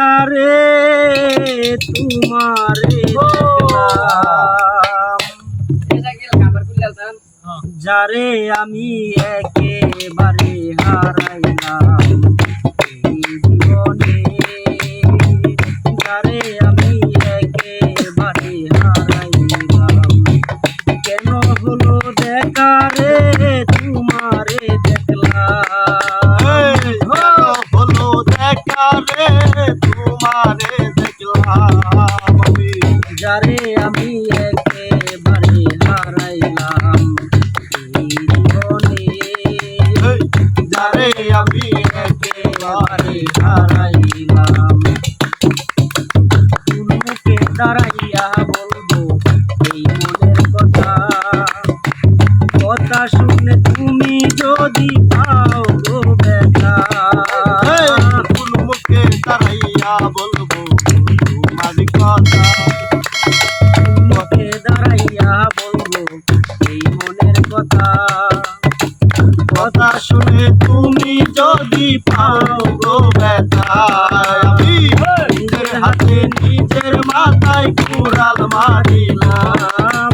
দেখারে তোমারে যারে আমি একেবারে হারাইলাম। যারে আমি একেবারে হারাইলাম যারে আমি একেবারে হারাইলাম উন্মুখে দাঁড়াইয়া বলব এই মনের কথা কথা শুনে তুমি যদি পাও গো ব্যথা কোন মুখে দাঁড়াইয়া বলব এই মনের কথা কথা শুনে তুমি যদি পাও গো ব্যথা আমি নিজের হাতে নিজের মাথায় কুড়াল মারিলাম।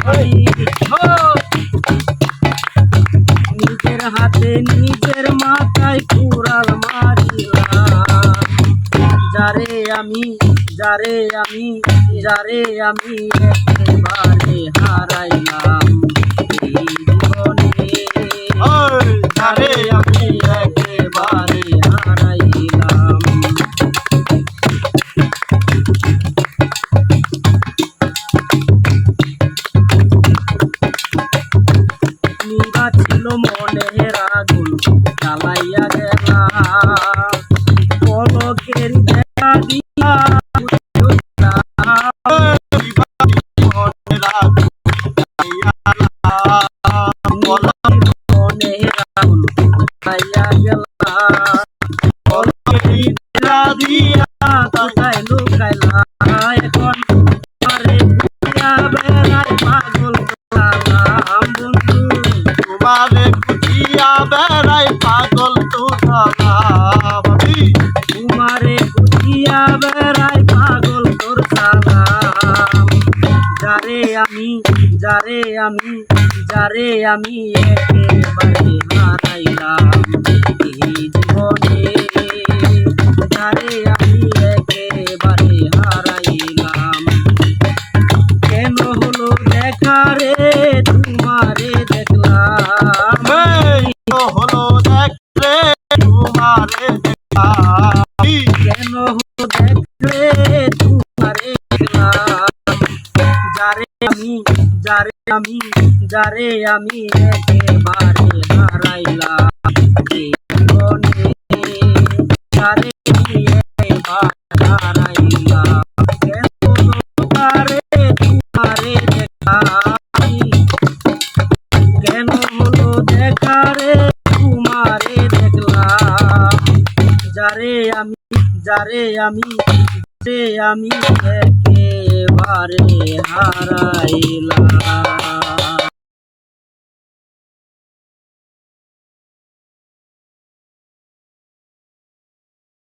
নিজের হাতে নিজের মাথায় কুড়াল মারিলাম। যারে আমি যারে আমি যারে আমি একেবারে বেড়াই পাগল তো ভাবি তোমারে খুঁজিয়া বেড়াই পাগল তোর সালাম যারে আমি যারে আমি যারে আমি একেবারে হলো দেখলে তোমারে দেখাবি কেন হলো দেখলে তোমারে যারে আমি যারে আমি যারে আমি একেবারে হারাইলাম। যারে কেন যারে আমি আমি একেবারে হারাইলাম।